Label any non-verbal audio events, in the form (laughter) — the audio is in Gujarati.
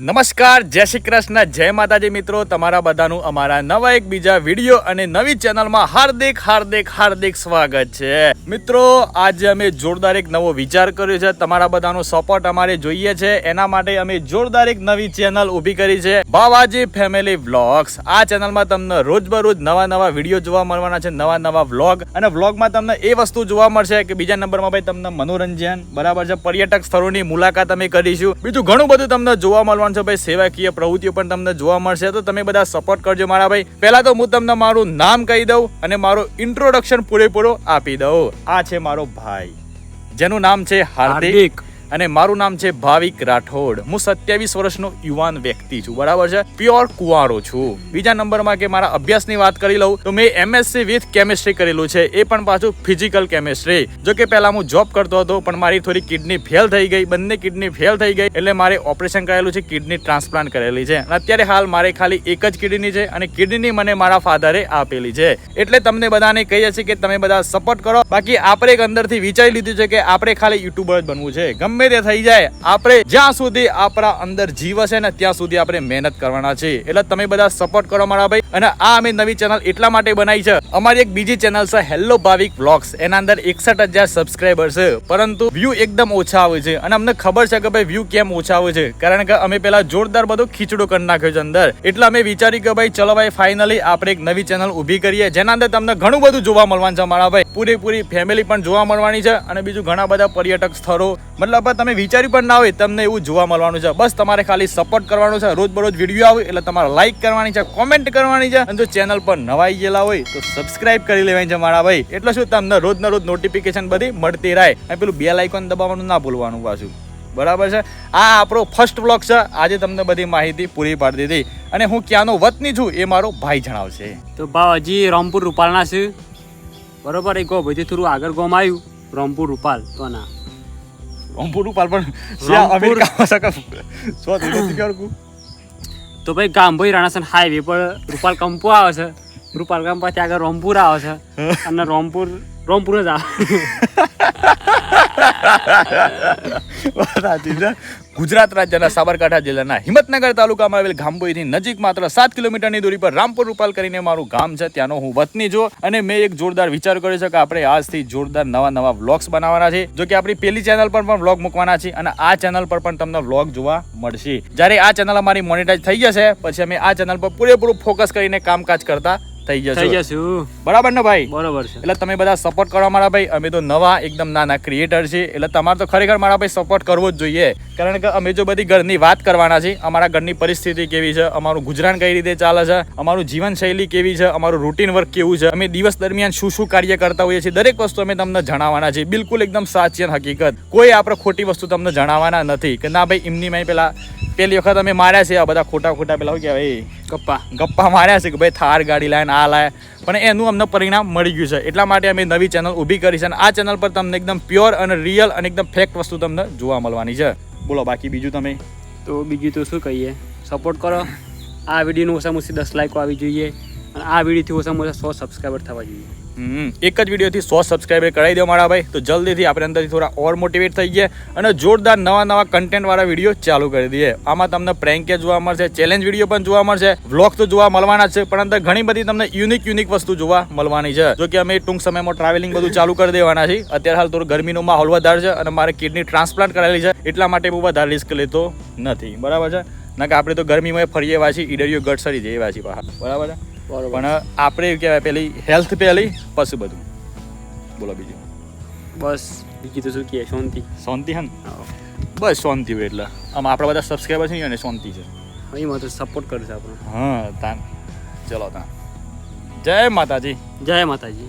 નમસ્કાર, જય શ્રી કૃષ્ણ, જય માતાજી મિત્રો. તમારા બધાનું અમારા નવા એક બીજા વીડિયો અને નવી ચેનલમાં હાર્દિક હાર્દિક હાર્દિક સ્વાગત છે. મિત્રો, આજે અમે જોરદાર એક નવો વિચાર કર્યો છે. તમારા બધાનો સપોર્ટ અમારે જોઈએ છે. એના માટે અમે જોરદાર એક નવી ચેનલ ઊભી કરી છે. બાવાજી ફેમિલી વ્લોગ્સ આ ચેનલમાં તમને રોજબરોજ નવા નવા વીડિયો જોવા મળવાના છે, નવા નવા વ્લોગ અને વ્લોગમાં તમને એ વસ્તુ જોવા મળશે કે બીજા નંબરમાં ભાઈ તમને મનોરંજન, બરાબર છે, પર્યટક સ્થળોની મુલાકાત અમે કરીશું. બીજું ઘણું બધું તમને જોવા મળવાનું છે ભાઈ, સેવાકીય પ્રવૃત્તિઓ પણ તમને જોવા મળશે. તો તમે બધા સપોર્ટ કરજો મારા ભાઈ. પહેલા તો હું તમને મારું નામ કહી દઉં અને મારું ઇન્ટ્રોડક્શન પૂરેપૂરો આપી દઉં. આ છે મારો ભાઈ, જેનું નામ છે હાર્દિક. અને મારું નામ છે ભાવિક રાઠોડ. હું સત્યાવીસ વર્ષનો યુવાન વ્યક્તિ છું. બરાબર છે? પ્યોર કુંવારો છું. બીજા નંબરમાં કે મારા અભ્યાસની વાત કરી લઉં, તો મેં એમએસસી વિથ કેમિસ્ટ્રી કરેલું છે. એ પણ પાછું ફિઝિકલ કેમિસ્ટ્રી. જો કે પહેલા હું જોબ કરતો હતો, પણ મારી થોડી કિડની ફેલ થઈ ગઈ. બંને કિડની ફેલ થઈ ગઈ, એટલે મારે ઓપરેશન કરેલું છે, કિડની ટ્રાન્સપ્લાન્ટ કરેલી છે. અત્યારે હાલ મારે ખાલી એક જ કિડની છે અને કિડની મને મારા ફાધરે આપેલી છે. એટલે તમને બધાને કહીએ છીએ કે તમે બધા સપોર્ટ કરો. બાકી આપણે એક અંદરથી વિચારી લીધું છે કે આપણે ખાલી યુટ્યુબર જ બનવું છે. ગમે તે થઈ જાય, આપણે જ્યાં સુધી આપણા અંદર જીવ હશે ને ત્યાં સુધી આપણે મહેનત કરવાના છે એટલે તમે બધા સપોર્ટ કરો મારા ભાઈ. અને આ અમે નવી ચેનલ એટલા માટે બનાવી છે. અમારી એક બીજી ચેનલ છે હેલો ભાવિક વ્લોગ્સ એના અંદર એકસઠ હજાર સબસ્ક્રાઈબર છે. પરંતુ વ્યૂ એકદમ ઓછા આવે છે. અને અમને ખબર છે કે ભાઈ વ્યૂ કેમ ઓછા આવે છે. કારણ કે અમે પેલા જોરદાર બધો ખીચડો કરી નાખ્યો છે અંદર. એટલે અમે વિચાર્યું કે ભાઈ ચલો ભાઈ ફાઇનલી આપણે એક નવી ચેનલ ઊભી કરીએ. જેના અંદર તમને ઘણું બધું જોવા મળવાનું છે મારા ભાઈ. પૂરેપૂરી ફેમિલી પણ જોવા મળવાની છે. અને બીજું ઘણા બધા પર્યટક સ્થળો, મતલબ તમે વિચાર્યું પણ ના હોય, તમને એવું જોવા મળવાનું છે. બસ તમારે ખાલી સપોર્ટ કરવાનું છે. રોજ બરોજ વીડિયો આવે, એટલે તમારે લાઈક કરવાની છે કોમેન્ટ કરવાની છે. અને જો ચેનલ પર નવાઈ ગયેલા હોય, તો સબસ્ક્રાઇબ કરી લેવાની છે મારા ભાઈ. એટલે શું તમને રોજ રોજ નોટિફિકેશન બધી મળતી રહે. અને પેલું બે લાઇકોન દબાવવાનું ના ભૂલવાનું પાછું. બરાબર છે? આ આપણો ફર્સ્ટ બ્લોગ છે. આજે તમને બધી માહિતી પૂરી પાડી દીધી. અને હું ક્યાંનો વતની છું એ મારો ભાઈ જણાવશે. તો ભાવ, હજી રામપુર રૂપાલના છે. બરોબર, એક ગો ભાઈથી થોડું આગળ ગોમ આવ્યું રામપુર રૂપાલ, તો ના. રામપુર પાલ પણ રામપુર. અમેરિકામાં સકા સો (coughs) કરું તો ભાઈ ગામભાઈ રાણાસન હાઈવે પર રૂપાલ કંપો આવે છે રૂપાલ કંપા ત્યાં આગળ રોમપુર આવે છે (laughs) અને રોમપુર રોમપુર જ આવે. (laughs) ગુજરાત રાજ્યના સાબરકાંઠા જિલ્લાના હિંમતનગર તાલુકામાં આવેલ ગામબોઈની નજીક માત્ર સાત કિલોમીટરની દૂરી પર રામપુર રૂપાલ કરીને મારું ગામ છે. ત્યાંનો હું વતની જો અને મેં એક જોરદાર વિચાર કર્યો છે કે આપણે આજથી જોરદાર નવા નવા વ્લોગ્સ બનાવવાના છે. જો કે આપણી પેલી ચેનલ પર પણ વ્લોગ મૂકવાના છે અને આ ચેનલ પર પણ તમને વ્લોગ જોવા મળશે. જ્યારે આ ચેનલ અમારી મોનિટાઈઝ થઈ જશે, પછી અમે આ ચેનલ પર પૂરેપૂરું ફોકસ કરીને કામકાજ કરતા થઈ થઈ જશે. જશું બરાબર ને ભાઈ? બરાબર છે. એટલે તમે બધા સપોર્ટ કરો મારા ભાઈ અમે તો નવા એકદમ નાના ક્રિએટર છે એટલે તમારે તો ખરેખર મારા ભાઈ સપોર્ટ કરવો જ જોઈએ. કારણ કે અમે જો બધી ઘરની વાત કરવાના છે અમારા ઘરની પરિસ્થિતિ કેવી છે અમારું ગુજરાન કઈ રીતે ચાલે છે અમારું જીવનશૈલી કેવી છે અમારું રૂટીન વર્ક કેવું છે અમે દિવસ દરમિયાન શું શું કાર્ય કરતા હોઈએ છીએ દરેક વસ્તુ અમે તમને જણાવવાના છે બિલકુલ એકદમ સાચી હકીકત. કોઈ આપણે ખોટી વસ્તુ તમને જણાવવાના નથી કે ના ભાઈ એમની મેં પેલા પેલી વખત અમે માર્યા છે આ બધા ખોટા ખોટા પેલા શું કહેવાય કપ્પા ગપ્પા. માર્યા છે કે ભાઈ થાર ગાડી લાવીને આ લાય. પણ એનું અમને પરિણામ મળી ગયું છે. એટલા માટે અમે નવી ચેનલ ઊભી કરી છે અને આ ચેનલ પર તમને એકદમ પ્યોર અને રિયલ અને એકદમ ફેક્ટ વસ્તુ તમને જોવા મળવાની છે. બોલો બાકી બીજું તમે? તો બીજું તો શું કહીએ? સપોર્ટ કરો. આ વિડીયોનું ઓછામાં ઓછી દસ લાઈકો આવી જોઈએ અને આ વિડીયોથી ઓછામાં ઓછા સો સબસ્ક્રાઈબર થવા જોઈએ. એક જ વિડીયોથી સો સબસ્ક્રાઈબર કરાવી દો મારા ભાઈ. તો જલ્દીથી આપણે અંદરથી થોડા ઓર મોટિવેટ થઈ ગયા અને જોરદાર નવા નવા કન્ટેન્ટવાળા વીડિયો ચાલુ કરી દઈએ. આમાં તમને પ્રેન્ક જોવા મળશે ચેલેન્જ વીડિયો પણ જોવા મળશે વ્લોગ તો જોવા મળવાના છે, પણ અંદર ઘણી બધી તમને યુનિક યુનિક વસ્તુ જોવા મળવાની છે. જો કે અમે ટૂંક સમયમાં ટ્રાવેલિંગ બધું ચાલુ કરી દેવાના છીએ. અત્યારે હાલ થોડું ગરમીનો માહોલ વધારે છે અને મારે કિડની ટ્રાન્સપ્લાન્ટ કરાયેલી છે, એટલા માટે હું વધારે રિસ્ક લેતો નથી. બરાબર છે? ના કે આપણે તો ગરમીમાં ફરીએ છીએ ઈડરીઓ ગટસરી જઈએ એવા બહાર બરાબર છે? પણ આપણે એવું કહેવાય પેલી હેલ્થ પહેલી પછી બધું. બોલો બીજું. બસ. બીજી તો શું કહે શાંતિ. શાંતિ હે ને? બસ શાંતિ હોય એટલે. આમ આપણા બધા સબસ્ક્રાઈબર છે ને એને શાંતિ છે. એમાં તો સપોર્ટ કરશે આપણને હા તાન. ચલો તાન. જય માતાજી. જય માતાજી.